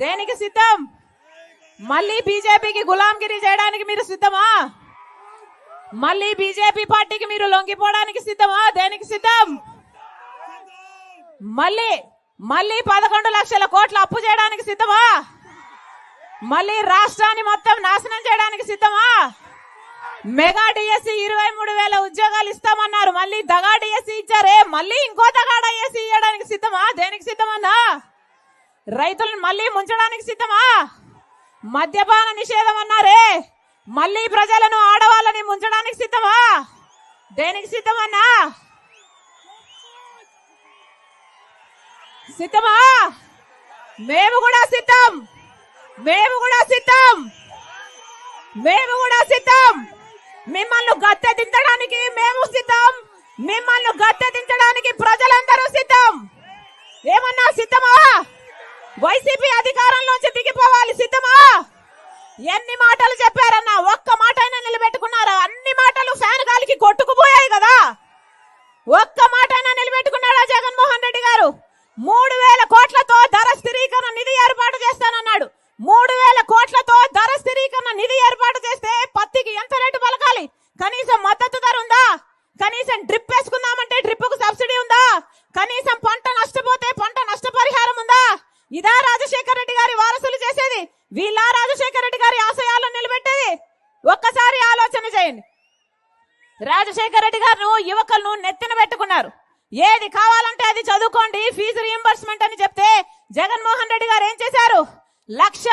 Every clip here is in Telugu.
దేనికి సిద్ధం? మళ్ళీ బీజేపీకి గులాంగిరి చేయడానికి మీరు సిద్ధమా? మళ్ళీ బీజేపీ పార్టీకి మీరు లొంగిపోవడానికి సిద్ధమా? దేనికి సిద్ధం? మళ్ళీ మళ్ళీ పదకొండు లక్షల కోట్ల అప్పు చేయడానికి సిద్ధమా? మళ్ళీ రాష్ట్రాన్ని మొత్తం నాశనం చేయడానికి సిద్ధమా? మెగా డిఎస్సి ఇరవై మూడు వేల ఉద్యోగాలు ఇస్తామన్నారు. మళ్ళీ దగా డిఎస్సి ఇచ్చారే. మళ్ళీ ఇంకో దగా డిఎస్సి ఇవ్వడానికి రైతులను మళ్ళీ ముంచడానికి సిద్ధమా? మద్యపాన నిషేధం అన్నారే. మళ్ళీ ప్రజలను ఆడవాళ్ళని ముంచడానికి సిద్ధమా? దేనికి సిద్ధమన్నా? సిద్ధమా? మేము కూడా సిద్ధం. మేము కూడా సిద్ధం. మేము కూడా సిద్ధం. మిమ్మల్ని గద్దె దించడానికి మేము సిద్ధం. మిమ్మల్ని గద్దె దించడానికి ప్రజలందరూ సిద్ధం. ఏమన్నా సిద్ధమా? వైసీపీ అధికారంలోంచి దిగిపోవాలి సిద్ధమా? ఎన్ని మాటలు చెప్పారన్నా ఒక్క మాట అయినా నిలబెట్టుకున్నారా? అన్ని మాటలు ఫ్యాన్ గాలికి కొట్టుకుపోయాయి కదా. ఒక్క మాట అయినా నిలబెట్టుకున్నాడా జగన్మోహన్ రెడ్డి గారు? మూడు వేల కోట్లతో ధర స్థిరీకరణ నిధి ఏర్పాటు చేస్తానన్నాడు. మూడు వేల కోట్లతో ధర స్థిరీకరణ నిధి ఏర్పాటు చేస్తే పత్తికి ఎంత రేటు పలకాలి? కనీసం మద్దతు ధర ఉందా? కనీసం డ్రిప్ వేసుకుందామంటే డ్రిప్కు సబ్సిడీ ఉందా? కనీసం పంట నష్టపోతే పంట నష్టపరిహారం ఉందా ఇదా రాజశేఖర రెడ్డి గారి వారసులు చేసేది వీళ్ళ రాజశేఖర రెడ్డి గారి ఆశయాలను నిలబెట్టేది. ఒక్కసారి ఆలోచన చేయండి. రాజశేఖర రెడ్డి గారు యువకులను నెత్తిన పెట్టుకున్నారు. ఏది కావాలంటే అది చదువుకోండి ఫీజు రియంబర్స్మెంట్ అని చెప్తే జగన్మోహన్ రెడ్డి గారు ఏం చేశారు? లక్ష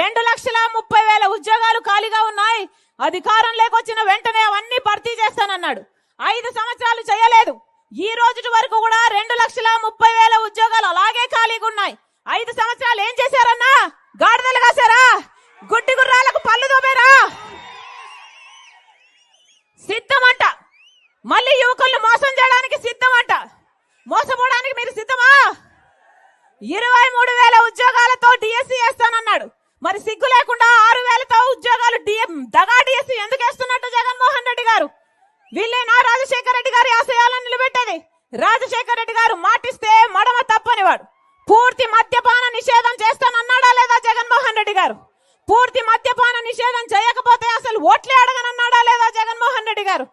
రెండు లక్షల ముప్పై వేల ఉద్యోగాలు ఖాళీగా ఉన్నాయి. అధికారం లేకొచ్చిన వెంటనే అవన్నీ భర్తీ చేస్తానన్నాడు. ఐదు సంవత్సరాలు చేయలేదు. ఈ రోజు వరకు కూడా రెండు లక్షల ముప్పై వేల ఉద్యోగాలు అలాగే ఖాళీగా ఉన్నాయి ఐదు సంవత్సరాలు ఏం చేశారన్నా గాడిదలు కాసారా గుడ్డి గుర్రాలకు పళ్ళు దోపారా సిద్ధమంట మళ్ళీ యువకులను మోసం చేయడానికి సిద్ధమంట. మోసపోవడానికి మీరు సిద్ధమా? ఇరవై మూడు వేల ఉద్యోగాలతో డిఎస్సి వేస్తానన్నాడు. మరి సిగ్గు లేకుండా ఆరు వేలతో ఉద్యోగాలు దగా డిఎస్సి ఎందుకు వేస్తున్నట్టు జగన్మోహన్ రెడ్డి గారు? వీళ్ళేనా రాజశేఖర రెడ్డి గారి ఆశయాలను నిలబెట్టేది. రాజశేఖర రెడ్డి గారు మాటిస్తే మడమ తప్పనివాడు. పూర్తి మద్యపాన నిషేధం చేస్తానన్నాడా లేదా జగన్మోహన్ రెడ్డి గారు? పూర్తి మద్యపాన నిషేధం చేయకపోతే అసలు ఓట్లే అడగనన్నాడా లేదా జగన్మోహన్ రెడ్డి గారు?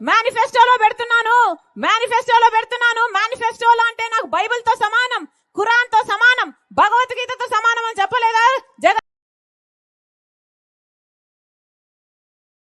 మేనిఫెస్టోలో పెడుతున్నాను. మేనిఫెస్టోలో పెడుతున్నాను. మేనిఫెస్టోలో అంటే నాకు బైబిల్తో సమానం ఖురాన్తో సమానం భగవద్గీతతో సమానం అని చెప్పలేదా? జగన్